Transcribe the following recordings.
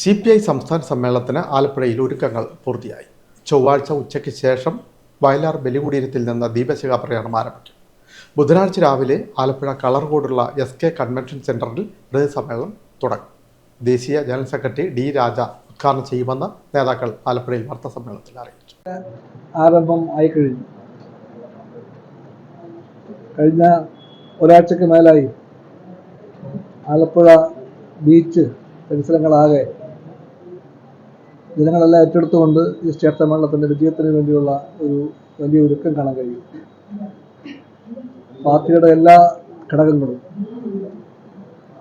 C P I സംസ്ഥാന സമ്മേളനത്തിന് ആലപ്പുഴയിൽ ഒരുക്കങ്ങൾ പൂർത്തിയായി. ചൊവ്വാഴ്ച ഉച്ചയ്ക്ക് ശേഷം വയലാർ ബലികുടീരത്തിൽ നിന്ന് ദീപശിഖ പ്രയാണം ആരംഭിക്കും. ബുധനാഴ്ച രാവിലെ ആലപ്പുഴ കളർകോടുള്ള എസ് കെ കൺവെൻഷൻ സെന്ററിൽ സമ്മേളനം തുടങ്ങും. ദേശീയ ജനറൽ സെക്രട്ടറി ഡി രാജ ഉദ്ഘാടനം ചെയ്യുമെന്ന് നേതാക്കൾ ആലപ്പുഴയിൽ വാർത്താ സമ്മേളനത്തിൽ അറിയിച്ചു. ആരംഭം ആയി കഴിഞ്ഞു. കഴിഞ്ഞ ഒരാഴ്ചക്ക് മേലായി ആലപ്പുഴ ബീച്ച് പരിസരങ്ങളാകെ ജനങ്ങളെല്ലാം ഏറ്റെടുത്തുകൊണ്ട് ഈ സ്റ്റേറ്റ് സമ്മേളനത്തിന്റെ വിജയത്തിന് വേണ്ടിയുള്ള ഒരു വലിയ ഒരുക്കം കാണാൻ കഴിയും. പാർട്ടിയുടെ എല്ലാ ഘടകങ്ങളും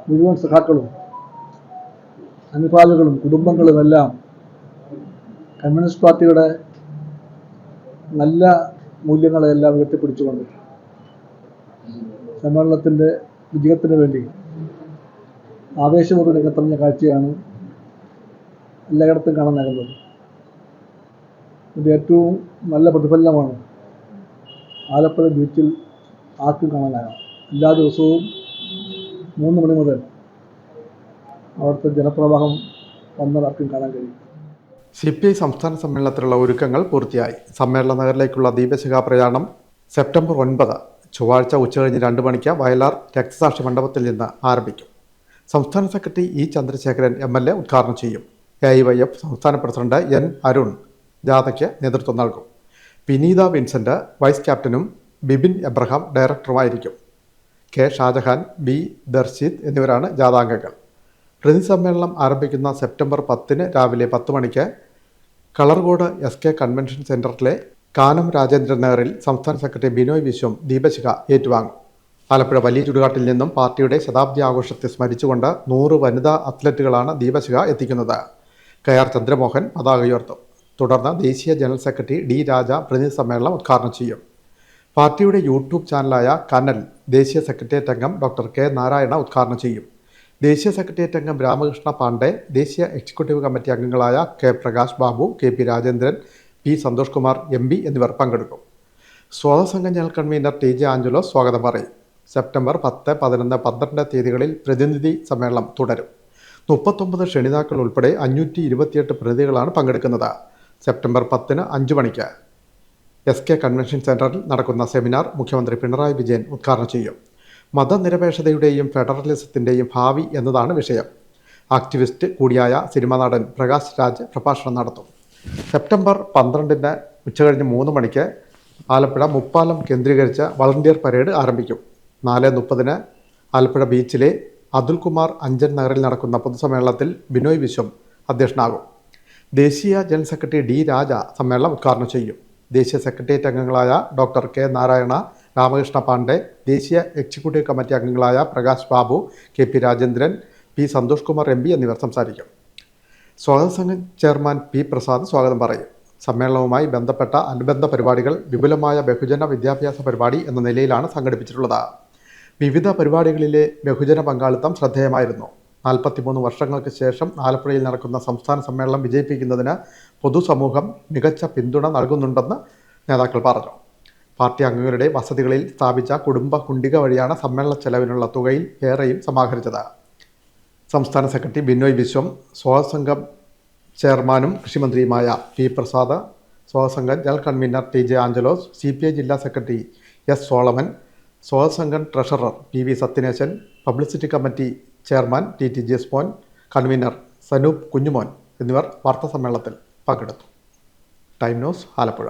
മുഴുവൻ സഖാക്കളും അനുഭാവികളും കുടുംബങ്ങളും എല്ലാം കമ്മ്യൂണിസ്റ്റ് പാർട്ടിയുടെ നല്ല മൂല്യങ്ങളെല്ലാം ഉയർത്തിപ്പിടിച്ചുകൊണ്ട് സമ്മേളനത്തിന്റെ വിജയത്തിന് വേണ്ടി ആവേശപൂർവം രംഗത്തിറങ്ങിയ കാഴ്ചയാണ് എല്ലായിടത്തും കാണാനാകുന്നത് ഇത് ഏറ്റവും നല്ല പ്രതിഫലനമാണ്. ആലപ്പുഴ ബീച്ചിൽ ആർക്കും കാണാനാകാം എല്ലാ ദിവസവും മൂന്ന് മണി മുതൽ അവിടുത്തെ ജനപ്രവാഹം വന്നാൽ കാണാൻ കഴിയും. സി പി ഐ സംസ്ഥാന സമ്മേളനത്തിലുള്ള ഒരുക്കങ്ങൾ പൂർത്തിയായി. സമ്മേളന നഗറിലേക്കുള്ള ദീപശിഖാ പ്രയാണം സെപ്റ്റംബർ ഒൻപത് ചൊവ്വാഴ്ച ഉച്ചകഴിഞ്ഞ് രണ്ട് മണിക്ക് വയലാർ രക്തസാക്ഷി മണ്ഡപത്തിൽ നിന്ന് ആരംഭിക്കും. സംസ്ഥാന secretary E Chandrasekharan M L A ഉദ്ഘാടനം ചെയ്യും. എ ഐ വൈ എഫ് സംസ്ഥാന പ്രസിഡന്റ് എൻ അരുൺ ജാഥയ്ക്ക് നേതൃത്വം നൽകും. വിനീത വിൻസെന്റ് വൈസ് ക്യാപ്റ്റനും ബിബിൻ എബ്രഹാം ഡയറക്ടറുമായിരിക്കും. കെ ഷാജഹാൻ ബി ദർശിത് എന്നിവരാണ് ജാഥാംഗങ്ങൾ. പ്രതി സമ്മേളനം ആരംഭിക്കുന്ന സെപ്റ്റംബർ പത്തിന് രാവിലെ പത്ത് മണിക്ക് കളർകോട് എസ് കെ കൺവെൻഷൻ സെന്ററിലെ കാനം രാജേന്ദ്രൻ നഗറിൽ സംസ്ഥാന സെക്രട്ടറി ബിനോയ് വിശ്വം ദീപശിഖ ഏറ്റുവാങ്ങും. ആലപ്പുഴ വലിയ ചുടുകാട്ടിൽ നിന്നും പാർട്ടിയുടെ ശതാബ്ദി ആഘോഷത്തെ സ്മരിച്ചുകൊണ്ട് നൂറ് വനിതാ അത്ലറ്റുകളാണ് ദീപശിഖ എത്തിക്കുന്നത്. കെ ആർ ചന്ദ്രമോഹൻ പതാക ഉയർത്തും തുടർന്ന് ദേശീയ ജനറൽ സെക്രട്ടറി ഡി രാജ പ്രതിനിധി സമ്മേളനം ഉദ്ഘാടനം ചെയ്യും. പാർട്ടിയുടെ യൂട്യൂബ് ചാനലായ കനൽ ദേശീയ സെക്രട്ടേറിയറ്റ് അംഗം ഡോക്ടർ കെ നാരായണ ഉദ്ഘാടനം ചെയ്യും. ദേശീയ സെക്രട്ടേറിയറ്റ് അംഗം രാമകൃഷ്ണ പാണ്ഡെ ദേശീയ എക്സിക്യൂട്ടീവ് കമ്മിറ്റി അംഗങ്ങളായ K Prakash Babu K P Rajendran P Santhosh Kumar M P എന്നിവർ പങ്കെടുക്കും. സ്വാതസംഘം general convener T J Angelo സ്വാഗതം പറയും. സെപ്റ്റംബർ പത്ത് പതിനൊന്ന് പന്ത്രണ്ട് തീയതികളിൽ പ്രതിനിധി സമ്മേളനം തുടരും. മുപ്പത്തൊമ്പത് ക്ഷണിതാക്കൾ ഉൾപ്പെടെ അഞ്ഞൂറ്റി ഇരുപത്തിയെട്ട് പ്രതിനിധികളാണ് പങ്കെടുക്കുന്നത്. സെപ്റ്റംബർ പത്തിന് അഞ്ച് മണിക്ക് എസ് കെ കൺവെൻഷൻ സെന്ററിൽ നടക്കുന്ന സെമിനാർ മുഖ്യമന്ത്രി പിണറായി വിജയൻ ഉദ്ഘാടനം ചെയ്യും. മതനിരപേക്ഷതയുടെയും ഫെഡറലിസത്തിന്റെയും ഭാവി എന്നതാണ് വിഷയം. ആക്ടിവിസ്റ്റ് കൂടിയായ സിനിമാ നടൻ പ്രകാശ് രാജ് പ്രഭാഷണം നടത്തും. സെപ്റ്റംബർ പന്ത്രണ്ടിന് ഉച്ചകഴിഞ്ഞ് മൂന്ന് മണിക്ക് ആലപ്പുഴ മുപ്പാലം കേന്ദ്രീകരിച്ച വളണ്ടിയർ പരേഡ് ആരംഭിക്കും. നാല് മുപ്പതിന് ആലപ്പുഴ ബീച്ചിലെ അതുൽകുമാർ അഞ്ചൻ നഗറിൽ നടക്കുന്ന പൊതുസമ്മേളനത്തിൽ ബിനോയ് വിശ്വം അധ്യക്ഷനാകും. ദേശീയ ജനറൽ സെക്രട്ടറി ഡി രാജ സമ്മേളനം ഉദ്ഘാടനം ചെയ്യും. ദേശീയ സെക്രട്ടേറിയറ്റ് അംഗങ്ങളായ ഡോക്ടർ കെ നാരായണ രാമകൃഷ്ണ പാണ്ഡെ ദേശീയ എക്സിക്യൂട്ടീവ് കമ്മിറ്റി അംഗങ്ങളായ Prakash Babu K P Rajendran P Santhosh Kumar M P എന്നിവർ സംസാരിക്കും. സ്വാഗത സംഘം ചെയർമാൻ പി പ്രസാദ് സ്വാഗതം പറയും. സമ്മേളനവുമായി ബന്ധപ്പെട്ട അനുബന്ധ പരിപാടികൾ വിപുലമായ ബഹുജന വിദ്യാഭ്യാസ പരിപാടി എന്ന നിലയിലാണ് സംഘടിപ്പിച്ചിട്ടുള്ളത്. വിവിധ പരിപാടികളിലെ ബഹുജന പങ്കാളിത്തം ശ്രദ്ധേയമായിരുന്നു. നാൽപ്പത്തിമൂന്ന് വർഷങ്ങൾക്ക് ശേഷം ആലപ്പുഴയിൽ നടക്കുന്ന സംസ്ഥാന സമ്മേളനം വിജയിപ്പിക്കുന്നതിന് പൊതുസമൂഹം മികച്ച പിന്തുണ നൽകുന്നുണ്ടെന്ന് നേതാക്കൾ പറഞ്ഞു. പാർട്ടി അംഗങ്ങളുടെ വസതികളിൽ സ്ഥാപിച്ച കുടുംബ കുണ്ടിക വഴിയാണ് സമ്മേളന ചെലവിനുള്ള തുകയിൽ ഏറെയും സമാഹരിച്ചത്. സംസ്ഥാന സെക്രട്ടറി ബിനോയ് വിശ്വം സ്വാസംഘം ചെയർമാനും കൃഷിമന്ത്രിയുമായ P Prasad സ്വാസംഘം general convener T J Angelos C P I ജില്ലാ secretary S Solomon സ്വാഗതസംഘം treasurer P V Sathyanesan publicity committee chairman T T Jasmon convener Sanoop Kunjumon എന്നിവർ വാർത്താസമ്മേളനത്തിൽ പങ്കെടുത്തു. Time news Alappuzha.